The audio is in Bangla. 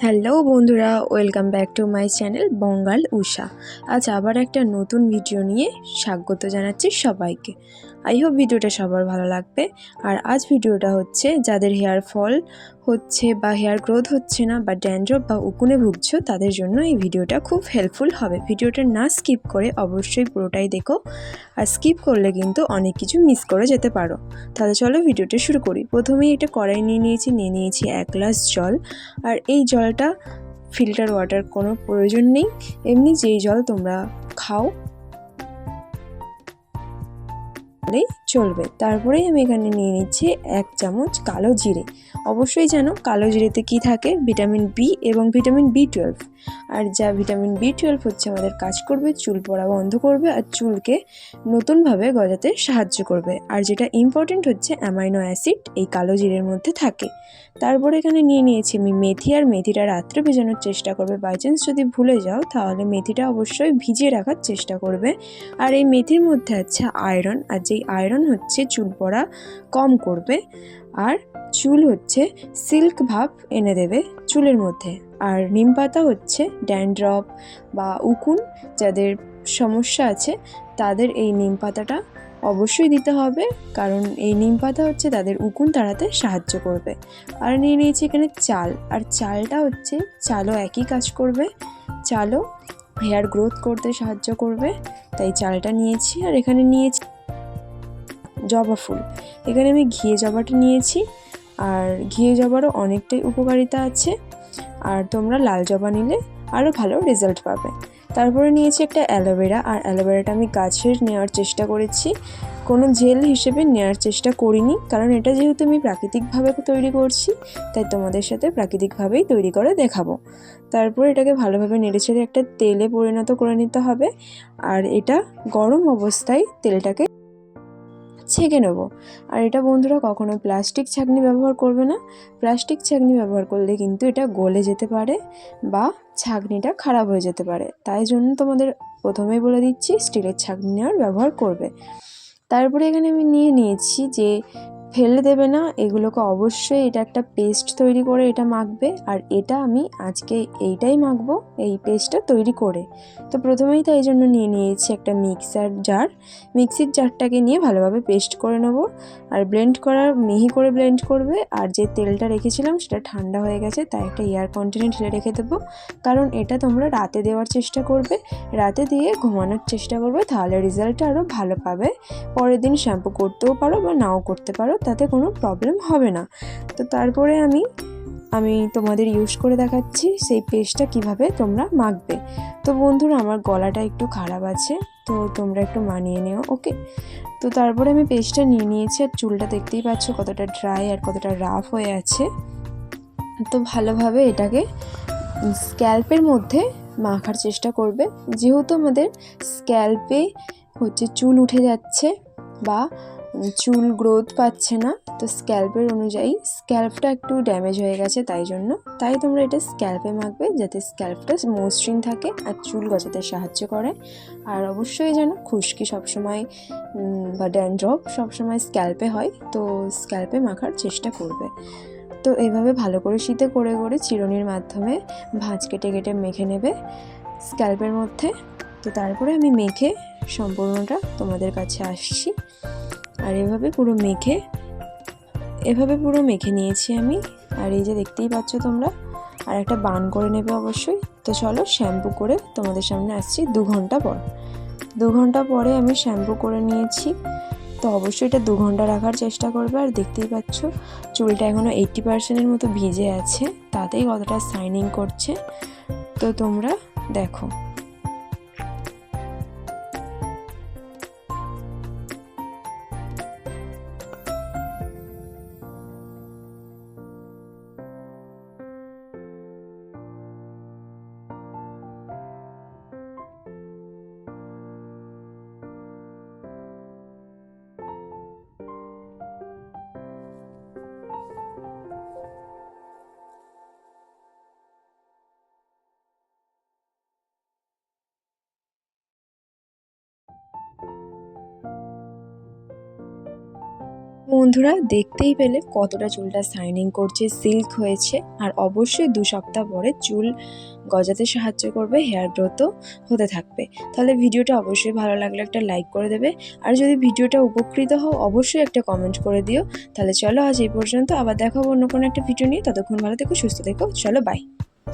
হ্যালো বন্ধুরা welcome back to my channel Bangal Usha আজ আবার একটা নতুন ভিডিও নিয়ে স্বাগত জানাচ্ছি সবাইকে। আই হোপ ভিডিওটা সবার ভালো লাগবে। আর আজ ভিডিওটা হচ্ছে যাদের হেয়ার ফল হচ্ছে বা হেয়ার গ্রোথ হচ্ছে না বা ড্যান্ড্রপ বা উকুনে ভুগছো, তাদের জন্য এই ভিডিওটা খুব হেল্পফুল হবে। ভিডিওটা না স্কিপ করে অবশ্যই পুরোটাই দেখো। আর স্কিপ করলে কিন্তু অনেক কিছু মিস করে যেতে পারো। তাহলে চলো ভিডিওটা শুরু করি। প্রথমেই এটা কড়াই নিয়ে নিয়েছি নিয়ে নিয়েছি এক গ্লাস জল। আর এই জলটা ফিল্টার ওয়াটার কোনো প্রয়োজন নেই। এমনি যেই জল তোমরা খাও তাহলেই চলবে। তারপরেই আমি এখানে নিয়ে নিচ্ছি এক চামচ কালো জিরে। অবশ্যই যেন কালো জিরেতে কি থাকে? ভিটামিন বি এবং ভিটামিন বি টুয়েলভ আর যা ভিটামিন বি টুয়েলভ হচ্ছে আমাদের কাজ করবে, চুল পড়া বন্ধ করবে আর চুলকে নতুনভাবে গজাতে সাহায্য করবে। আর যেটা ইম্পর্টেন্ট হচ্ছে অ্যামাইনো অ্যাসিড এই কালো জিরের মধ্যে থাকে। তারপরে এখানে নিয়ে নিয়েছি আমি মেথি, আর মেথিটা রাত্রে ভেজানোর চেষ্টা করবে। বাই চান্স যদি ভুলে যাও, তাহলে মেথিটা অবশ্যই ভিজিয়ে রাখার চেষ্টা করবে। আর এই মেথির মধ্যে আছে আয়রন আর যেই আয়রন হচ্ছে চুল পড়া কম করবে। আর চুল হচ্ছে সিল্ক ভাব এনে দেবে চুলের মধ্যে। আর নিম পাতা হচ্ছে ড্যান্ড্রপ বা উকুন, যাদের সমস্যা আছে, তাদের এই নিম পাতাটা অবশ্যই দিতে হবে, কারণ এই নিম পাতা হচ্ছে তাদের উকুন তাড়াতে সাহায্য করবে। আর নিয়ে নিয়েছি এখানে চাল, আর চালটা হচ্ছে, চালও একই কাজ করবে, চালও হেয়ার গ্রোথ করতে সাহায্য করবে, তাই চালটা নিয়েছি, আর এখানে নিয়েছি জবা ফুল। এখানে আমি ঘিয়ে জবাটা নিয়েছি, আর ঘিয়ে জবারও অনেকটাই উপকারিতা আছে। আর তোমরা লাল জবা নিলে আরও ভালো রেজাল্ট পাবে। তারপরে নিয়েছি একটা অ্যালোভেরা, আর অ্যালোভেরাটা আমি গাছের নেওয়ার চেষ্টা করেছি। কোনো জেল হিসেবে নেওয়ার চেষ্টা করিনি, কারণ এটা যেহেতু আমি প্রাকৃতিকভাবে তৈরি করছি, তাই তোমাদের সাথে প্রাকৃতিকভাবেই তৈরি করে দেখাবো। তারপর এটাকে ভালোভাবে নেড়েচেড়ে একটা তেলে পরিণত করে নিতে হবে, আর এটা গরম অবস্থায় তেলটাকে ছেঁকে নেব। আর এটা বন্ধুরা কখনো প্লাস্টিক ছাঁকনি ব্যবহার করবে না। প্লাস্টিক ছাঁকনি ব্যবহার করলে কিন্তু এটা গলে যেতে পারে বা ছাঁকনিটা খারাপ হয়ে যেতে পারে। তাই জন্য তোমাদের প্রথমেই বলে দিচ্ছি স্টিলের ছাঁকনি আর ব্যবহার করবে। তারপরে এখানে আমি নিয়ে নিয়েছি যে ফেলে দেবে না, এগুলোকে অবশ্যই এটা একটা পেস্ট তৈরি করে এটা মাখবে, আর এটা আমি আজকে এইটাই মাখবো, এই পেস্টটা তৈরি করে। তো প্রথমেই তাই জন্য নিয়ে নিয়েছি একটা মিক্সার জার মিক্সির জারটাকে নিয়ে ভালোভাবে পেস্ট করে নেব, আর ব্লেন্ড করার, মিহি করে ব্লেন্ড করবে, আর যে তেলটা রেখেছিলাম সেটা ঠান্ডা হয়ে গেছে, তাই একটা এয়ার কন্টেনার ঢেলে রেখে দেবো। কারণ এটা তোমরা রাতে দেওয়ার চেষ্টা করবে, রাতে দিয়ে ঘুমানোর চেষ্টা করবে, তাহলে রেজাল্টটা আরও ভালো পাবে। পরের দিন শ্যাম্পু করতেও পারো বা নাও করতে পারো তাতে কোনো প্রবলেম হবে না। তো তারপরে আমি আমি তোমাদের ইউজ করে দেখাচ্ছি সেই পেস্টটা কীভাবে তোমরা মাখবে। তো বন্ধুরা, আমার গলাটা একটু খারাপ আছে, তো তোমরা একটু মানিয়ে নিও ওকে তো তারপরে আমি পেস্টটা নিয়ে নিয়েছি আর চুলটা দেখতেই পাচ্ছ কতটা ড্রাই আর কতটা রাফ হয়ে আছে। তো ভালোভাবে এটাকে স্ক্যাল্পের মধ্যে মাখার চেষ্টা করবে। যেহেতু আমাদের স্ক্যাল্পে হচ্ছে চুল উঠে যাচ্ছে বা চুল গ্রোথ পাচ্ছে না। তো স্ক্যাল্পের অনুযায়ী স্ক্যাল্পটা একটু ড্যামেজ হয়ে গেছে তাই জন্য। তাই তোমরা এটা স্ক্যাল্পে মাখবে যাতে স্ক্যাল্পটা মসৃণ থাকে আর চুল গজাতে সাহায্য করে। আর অবশ্যই যেন খুশকি সবসময় বা ড্যান্ড্রপ সবসময় স্ক্যাল্পে হয়, তো স্ক্যাল্পে মাখার চেষ্টা করবে। তো এভাবে ভালো করে শীতে করে করে চিরনির মাধ্যমে ভাঁজ কেটে কেটে মেখে নেবে। স্ক্যাল্পের মধ্যে তো তারপরে আমি মেখে সম্পূর্ণটা তোমাদের কাছে আসছি। আর এভাবে পুরো মেখে, এভাবে পুরো মেখে নিয়েছি আমি। আর এই যে দেখতেই পাচ্ছ তোমরা, আর একটা বান করে নেবে অবশ্যই। তো চলো শ্যাম্পু করে তোমাদের সামনে আসছি দু ঘণ্টা পর। দু ঘণ্টা পরে আমি শ্যাম্পু করে নিয়েছি। তো অবশ্যই এটা দু ঘণ্টা রাখার চেষ্টা করবে। আর দেখতেই পাচ্ছ, চুলটা এখনও এইট্টি পার্সেন্টের মতো ভিজে আছে। তাতেই কতটা শাইনিং করছে। তো তোমরা দেখো। বন্ধুরা, দেখতেই পেলে কতটা চুলটা শাইনিং করছে, সিল্ক হয়েছে, আর অবশ্যই দু সপ্তাহ পরে চুল গজাতে সাহায্য করবে, হেয়ার গ্রোথও হতে থাকবে। তাহলে ভিডিওটা অবশ্যই ভালো লাগলে একটা লাইক করে দেবে, আর যদি ভিডিওটা উপকৃত হও, অবশ্যই একটা কমেন্ট করে দিও। তাহলে চলো আজ এই পর্যন্ত, আবার দেখাবো অন্য কোনো একটা ভিডিও নিয়ে। ততক্ষণ ভালো থেকো, সুস্থ থেকো, চলো বাই